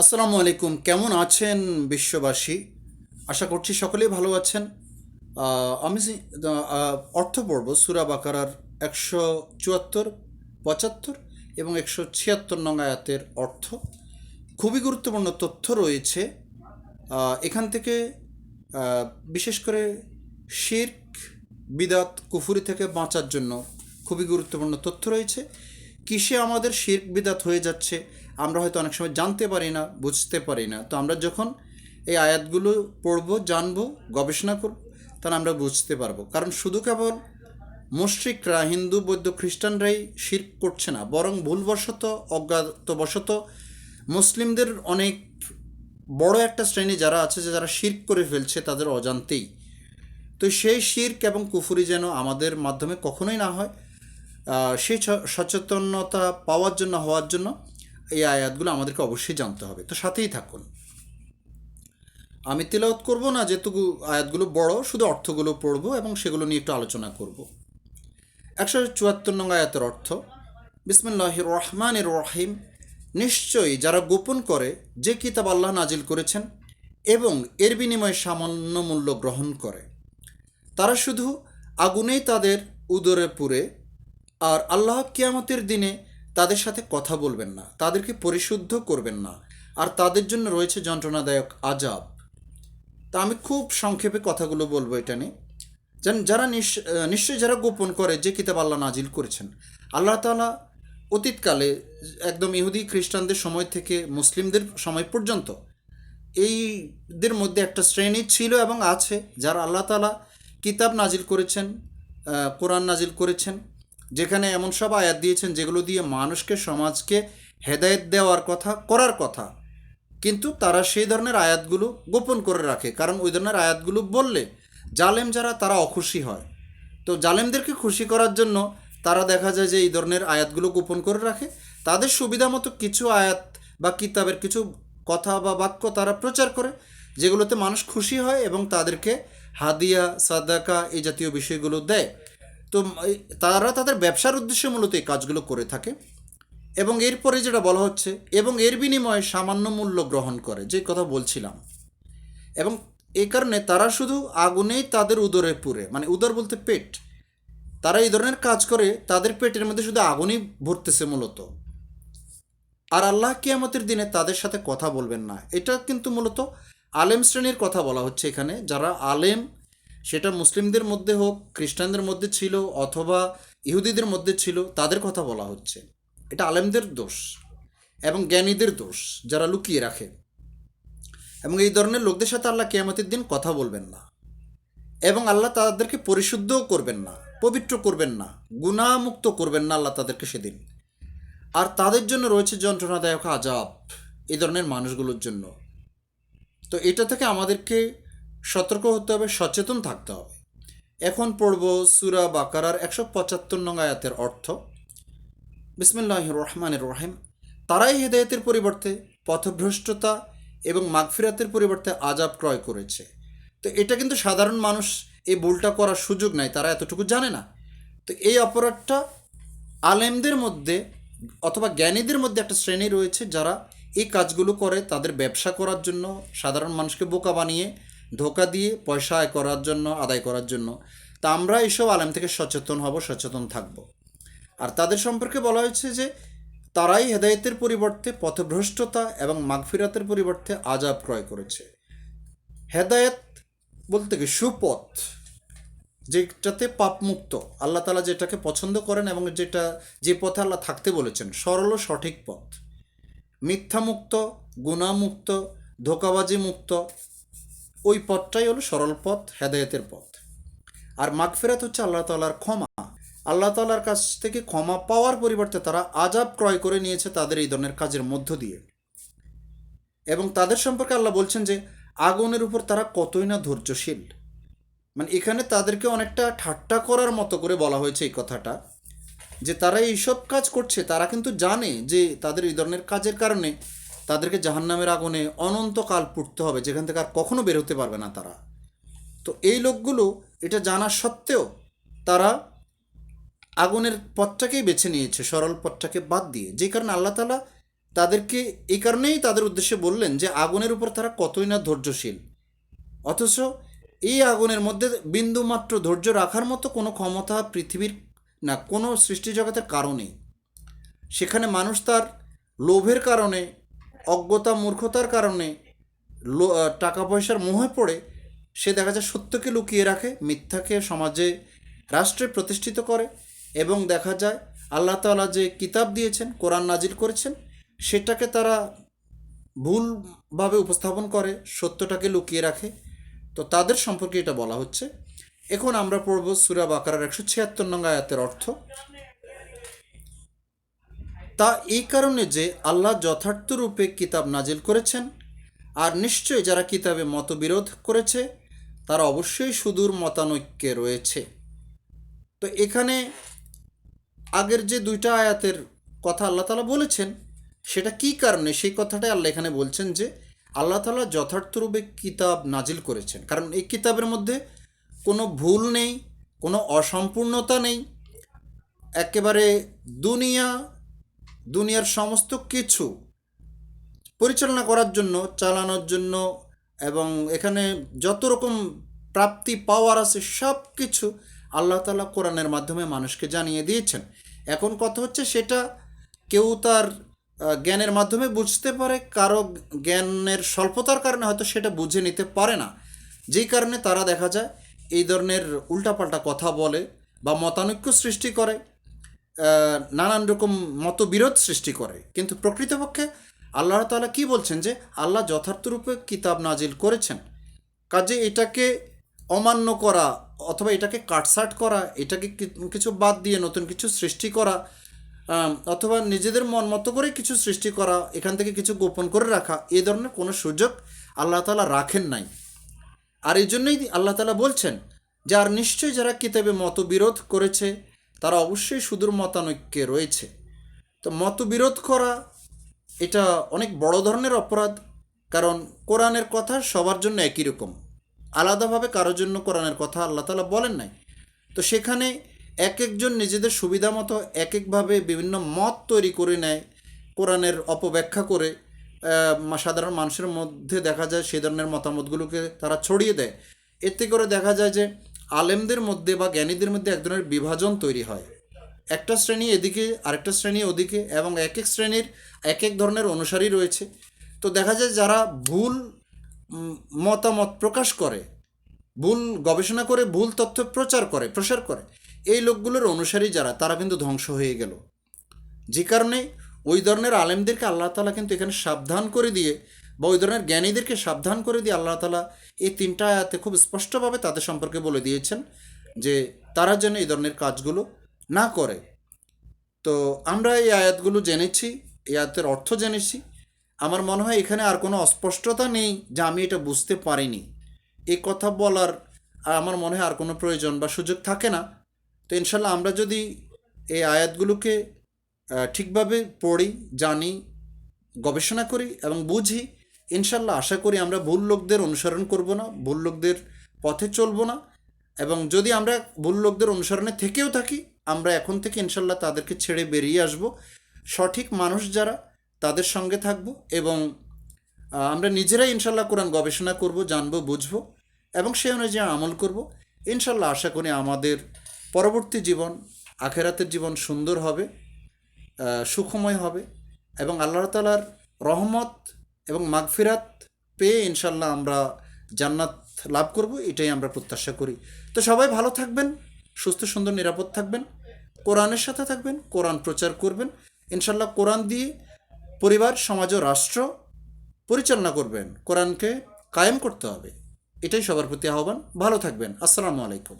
আসসালামু আলাইকুম। কেমন আছেন বিশ্ববাসী? আশা করছি সকলেই ভালো আছেন। আমি অর্থ পড়ব সুরা বাকারার একশো চুয়াত্তর, পঁচাত্তর এবং একশো ছিয়াত্তর নং আয়াতের অর্থ। খুবই গুরুত্বপূর্ণ তথ্য রয়েছে। এখান থেকে বিশেষ করে শির্ক, বিদাত, কুফুরি থেকে বাঁচার জন্য খুবই গুরুত্বপূর্ণ তথ্য রয়েছে। কিসে আমাদের শির্ক, বিদাত হয়ে যাচ্ছে? আমরা হয়তো অনেক সময় জানতে পারি না, বুঝতে পারি না। তো আমরা যখন এই আয়াতগুলো পড়ব, জানব, গবেষণা করব, তাহলে আমরা বুঝতে পারব। কারণ শুধু কেবল মুশ্রিকরা, হিন্দু, বৌদ্ধ, খ্রিস্টানরাই শির্ক করছে না, বরং ভুলবশত, অজ্ঞাতবশত মুসলিমদের অনেক বড় একটা শ্রেণি যারা আছে, যে যারা শির্ক করে ফেলছে, তাদের অজান্তেই। তো সেই শির্ক এবং কুফুরি যেন আমাদের মাধ্যমে কখনোই না হয় সেই সচেতনতা পাওয়ার জন্য, হওয়ার জন্য এই আয়াতগুলো আমাদেরকে অবশ্যই জানতে হবে। তো সাথেই থাকুন। আমি তেলাওয়াত করব না, যেটুকু আয়াতগুলো বড়, শুধু অর্থগুলো পড়ব এবং সেগুলো নিয়ে একটু আলোচনা করব। একশো চুয়াত্তর নং আয়াতের অর্থ বিসমুল্লাহ রহমানের রহিম, নিশ্চয়ই যারা গোপন করে যে কিতাব আল্লাহ নাজিল করেছেন এবং এর বিনিময়ে সামান্য মূল্য গ্রহণ করে, তারা শুধু আগুনেই তাদের উদরে পুরে আর আল্লাহ কিয়ামতের দিনে তাদের সাথে কথা বলবেন না, তাদেরকে পরিশুদ্ধ করবেন না, আর তাদের জন্য রয়েছে যন্ত্রণাদায়ক আজাব। তা আমি খুব সংক্ষেপে কথাগুলো বলব এটা নিয়ে। যেন যারা নিশ্চয়ই যারা গোপন করে যে কিতাব আল্লাহ নাজিল করেছেন, আল্লাহ তাআলা অতীতকালে একদম ইহুদি খ্রিস্টানদের সময় থেকে মুসলিমদের সময় পর্যন্ত এইদের মধ্যে একটা শ্রেণি ছিল এবং আছে, যারা আল্লাহ তালা কিতাব নাজিল করেছেন কোরআন নাজিল করেছেন যেখানে এমন সব আয়াত দিয়েছেন যেগুলো দিয়ে মানুষকে, সমাজকে হেদায়েত দেওয়ার কথা, করার কথা। কিন্তু তারা সেই ধরনের আয়াতগুলো গোপন করে রাখে। কারণ ওই ধরনের আয়াতগুলো বললে জালেম যারা, তারা অখুশি হয়। তো জালেমদেরকে খুশি করার জন্য তারা দেখা যায় যে এই ধরনের আয়াতগুলো গোপন করে রাখে। তাদের সুবিধা মতো কিছু আয়াত বা কিতাবের কিছু কথা বা বাক্য তারা প্রচার করে, যেগুলোতে মানুষ খুশি হয় এবং তাদেরকে হাদিয়া, সাদাকা এই জাতীয় বিষয়গুলো দেয়। তো তারা তাদের ব্যবসার উদ্দেশ্যে মূলত এই কাজগুলো করে থাকে এবং এরপরে যেটা বলা হচ্ছে এবং এর বিনিময়ে সামান্য মূল্য গ্রহণ করে, যে কথা বলছিলাম। এবং এই কারণে তারা শুধু আগুনেই তাদের উদরে পুরে মানে উদর বলতে পেট। তারা এই ধরনের কাজ করে, তাদের পেটের মধ্যে শুধু আগুনই ভরতেছে মূলত। আর আল্লাহ কিয়ামতের দিনে তাদের সাথে কথা বলবেন না। এটা কিন্তু মূলত আলেম শ্রেণির কথা বলা হচ্ছে এখানে, যারা আলেম সেটা মুসলিমদের মধ্যে হোক, খ্রিস্টানদের মধ্যে ছিল অথবা ইহুদিদের মধ্যে ছিল, তাদের কথা বলা হচ্ছে। এটা আলেমদের দোষ এবং জ্ঞানীদের দোষ যারা লুকিয়ে রাখে। এবং এই ধরনের লোকদের সাথে আল্লাহ কেয়ামতের দিন কথা বলবেন না। এবং আল্লাহ তাদেরকে পরিশুদ্ধও করবেন না, পবিত্র করবেন না গুণামুক্ত করবেন না আল্লাহ তাদেরকে সেদিন। আর তাদের জন্য রয়েছে যন্ত্রণাদায়ক আজাব এই ধরনের মানুষগুলোর জন্য। তো এটা থেকে আমাদেরকে সতর্ক হতে হবে, সচেতন থাকতে হবে। এখন পড়ব সুরা বাকারার একশো পঁচাত্তর নং আয়াতের অর্থ। বিসমিল্লাহ রহমানের রহিম। তারাই হেদায়তের পরিবর্তে পথভ্রষ্টতা এবং মাগফিরাতের পরিবর্তে আজাব ক্রয় করেছে। তো এটা কিন্তু সাধারণ মানুষ এই ভুলটা করার সুযোগ নাই, তারা এতটুকু জানে না। তো এই অপরাধটা আলেমদের মধ্যে অথবা জ্ঞানীদের মধ্যে একটা শ্রেণি রয়েছে যারা এই কাজগুলো করে, তাদের ব্যবসা করার জন্য সাধারণ মানুষকে বোকা বানিয়ে ধোকা দিয়ে পয়সা আয় করার জন্য, আদায় করার জন্য, তা আমরা এইসব আলেম থেকে সচেতন হব, সচেতন থাকব। আর তাদের সম্পর্কে বলা হয়েছে যে, তারাই হেদায়েতের পরিবর্তে পথভ্রষ্টতা এবং মাগফিরাতের পরিবর্তে আজাব ক্রয় করেছে। হেদায়েত বলতে কি? সুপথ, যেটাতে পাপমুক্ত। আল্লাহ তালা যেটাকে পছন্দ করেন এবং যেটা, যে পথে আল্লাহ থাকতে বলেছেন, সরল ও সঠিক পথ। মিথ্যামুক্ত গুণামুক্ত ধোকাবাজি মুক্ত ওই পথটাই হলো সরল পথ, হেদায়েতের পথ। আর মাগফেরাত হচ্ছে আল্লাহ তালার ক্ষমা। আল্লাহ তালার কাছ থেকে ক্ষমা পাওয়ার পরিবর্তে তারা আজাব ক্রয় করে নিয়েছে তাদের এই ধরনের কাজের মধ্য দিয়ে। এবং তাদের সম্পর্কে আল্লাহ বলছেন যে, আগুনের উপর তারা কতই না ধৈর্যশীল। মানে এখানে তাদেরকে অনেকটা ঠাট্টা করার মতো করে বলা হয়েছে এই কথাটা, যে তারা এইসব কাজ করছে, তারা কিন্তু জানে যে তাদের এই ধরনের কাজের কারণে তাদেরকে জাহান্নামের আগুনে অনন্তকাল পুড়তে হবে, যেখান থেকে আর কখনো বের হতে পারবে না তারা। তো এই লোকগুলো এটা জানা সত্ত্বেও তারা আগুনের পথটাকেই বেছে নিয়েছে, সরল পথটাকে বাদ দিয়ে। যে কারণে আল্লাহ তালা তাদেরকে এই কারণেই তাদের উদ্দেশ্যে বললেন যে, আগুনের উপর তারা কতই না ধৈর্যশীল। অথচ এই আগুনের মধ্যে বিন্দুমাত্র ধৈর্য রাখার মতো কোনো ক্ষমতা পৃথিবীর না, কোনো সৃষ্টিজগতের কারণেই সেখানে মানুষ তার লোভের কারণে অজ্ঞতা, মূর্খতার কারণে টাকা পয়সার মোহে পড়ে, সে দেখা যায় সত্যকে লুকিয়ে রাখে, মিথ্যাকে সমাজে, রাষ্ট্রে প্রতিষ্ঠিত করে এবং দেখা যায় আল্লাহ তাআলা যে কিতাব দিয়েছেন, কোরআন নাজিল করেছেন, সেটাকে তারা ভুলভাবে উপস্থাপন করে, সত্যটাকে লুকিয়ে রাখে। তো তাদের সম্পর্কে এটা বলা হচ্ছে। এখন আমরা পড়ব সুরা বাকারার একশো ছিয়াত্তর নং আয়াতের অর্থ। তা এই কারণে যে আল্লাহ যথার্থ রূপে কিতাব নাজিল করেছেন, আর নিশ্চয়ই যারা কিতাবে মতবিরোধ করেছে, তারা অবশ্যই সুদূর মতানৈক্যে রয়েছে। তো এখানে আগের যে দুইটা আয়াতের কথা আল্লাহ তালা বলেছেন, সেটা কি কারণে? সেই কথাটাই আল্লাহ এখানে বলছেন যে, আল্লাহ তালা যথার্থরূপে কিতাব নাজিল করেছেন। কারণ এই কিতাবের মধ্যে কোনো ভুল নেই, কোনো অসম্পূর্ণতা নেই। একেবারে দুনিয়া দুনিয়ার সমস্ত কিছু পরিচালনা করার জন্য, চালানোর জন্য এবং এখানে যত রকম প্রাপ্তি, পাওয়ার আছে, সব কিছু আল্লাহ তালা কোরআনের মাধ্যমে মানুষকে জানিয়ে দিয়েছেন। এখন কথা হচ্ছে সেটা কেউ তার জ্ঞানের মাধ্যমে বুঝতে পারে, কারও জ্ঞানের স্বল্পতার কারণে হয়তো সেটা বুঝে নিতে পারে না। যেই কারণে তারা দেখা যায় এই ধরনের উল্টাপাল্টা কথা বলে বা মতানৈক্য সৃষ্টি করে। নানান রকম মতবিরোধ সৃষ্টি করে। কিন্তু প্রকৃতপক্ষে আল্লাহ তাআলা কি বলছেন যে, আল্লাহ যথার্থরূপে কিতাব নাজিল করেছেন। কাজে এটাকে অমান্য করা অথবা এটাকে কাটসাট করা, এটাকে কিছু বাদ দিয়ে নতুন কিছু সৃষ্টি করা অথবা নিজেদের মন মতো করে কিছু সৃষ্টি করা, এখান থেকে কিছু গোপন করে রাখা, এ ধরনের কোনো সুযোগ আল্লাহ তাআলা রাখেন নাই। আর এই জন্যই আল্লাহ তালা বলছেন যে, আর নিশ্চয়ই যারা কিতাবে মতবিরোধ করেছে তারা অবশ্যই সুদূর মতানৈক্যে রয়েছে। তো মতবিরোধ করা, এটা অনেক বড় ধরনের অপরাধ, কারণ কোরআনের কথা সবার জন্য একই রকম। আলাদাভাবে কারোর জন্য কোরআনের কথা আল্লাহ তালা বলেন নাই। তো সেখানে এক একজন নিজেদের সুবিধা মতো এক একভাবে বিভিন্ন মত তৈরি করে নেয়, কোরআনের অপব্যাখ্যা করে। সাধারণ মানুষের মধ্যে দেখা যায় সেই ধরনের মতামতগুলোকে তারা ছড়িয়ে দেয়। এতে করে দেখা যায় যে আলেমদের মধ্যে বা জ্ঞানীদের মধ্যে এক ধরনের বিভাজন তৈরি হয়। একটা শ্রেণি এদিকে, আরেকটা শ্রেণি ওদিকে এবং এক এক শ্রেণির এক এক ধরনের অনুসারী রয়েছে। তো দেখা যায় যারা ভুল মতামত প্রকাশ করে, ভুল গবেষণা করে, ভুল তথ্য প্রচার করে, প্রসার করে, এই লোকগুলোর অনুসারী যারা, তারা কিন্তু ধ্বংস হয়ে গেল। যে কারণে ওই ধরনের আলেমদেরকে আল্লাহ তালা কিন্তু এখানে সাবধান করে দিয়ে বা ওই ধরনের জ্ঞানীদেরকে সাবধান করে দিয়ে আল্লাহ তালা এই তিনটা আয়াতে খুব স্পষ্টভাবে তাদের সম্পর্কে বলে দিয়েছেন যে তারা যেন এই ধরনের কাজগুলো না করে। তো আমরা এই আয়াতগুলো জেনেছি, এই আয়াতের অর্থ জেনেছি। আমার মনে হয় এখানে আর কোনো অস্পষ্টতা নেই যে আমি এটা বুঝতে পারিনি। এই কথা বলার আমার মনে হয় আর কোনো প্রয়োজন বা সুযোগ থাকে না। তো ইনশাল্লাহ আমরা যদি এই আয়াতগুলোকে ঠিকভাবে পড়ি, জানি, গবেষণা করি এবং বুঝি ইনশাল্লাহ আশা করি আমরা ভুল লোকদের অনুসরণ করব না, ভুল লোকদের পথে চলবো না এবং যদি আমরা ভুল লোকদের অনুসরণে থেকেও থাকি, আমরা এখন থেকে ইনশাল্লাহ তাদেরকে ছেড়ে বেরিয়ে আসব। সঠিক মানুষ যারা, তাদের সঙ্গে থাকব এবং আমরা নিজেরাই ইনশাল্লাহ কোরআন গবেষণা করব, জানব, বুঝব এবং সেই অনুযায়ী আমল করব। ইনশাল্লাহ আশা করি আমাদের পরবর্তী জীবন, আখেরাতের জীবন সুন্দর হবে সুখময় হবে এবং আল্লাহ তালার রহমত এবং মাগফিরাত পেয়ে ইনশাল্লাহ আমরা জান্নাত লাভ করব, এটাই আমরা প্রত্যাশা করি। তো সবাই ভালো থাকবেন, সুস্থ, সুন্দর, নিরাপদ থাকবেন, কোরআনের সাথে থাকবেন, কোরআন প্রচার করবেন, ইনশাল্লাহ কোরআন দিয়ে পরিবার, সমাজ ও রাষ্ট্র পরিচালনা করবেন। কোরআনকে কায়েম করতে হবে, এটাই সবার প্রতি আহ্বান। ভালো থাকবেন, আসসালামু আলাইকুম।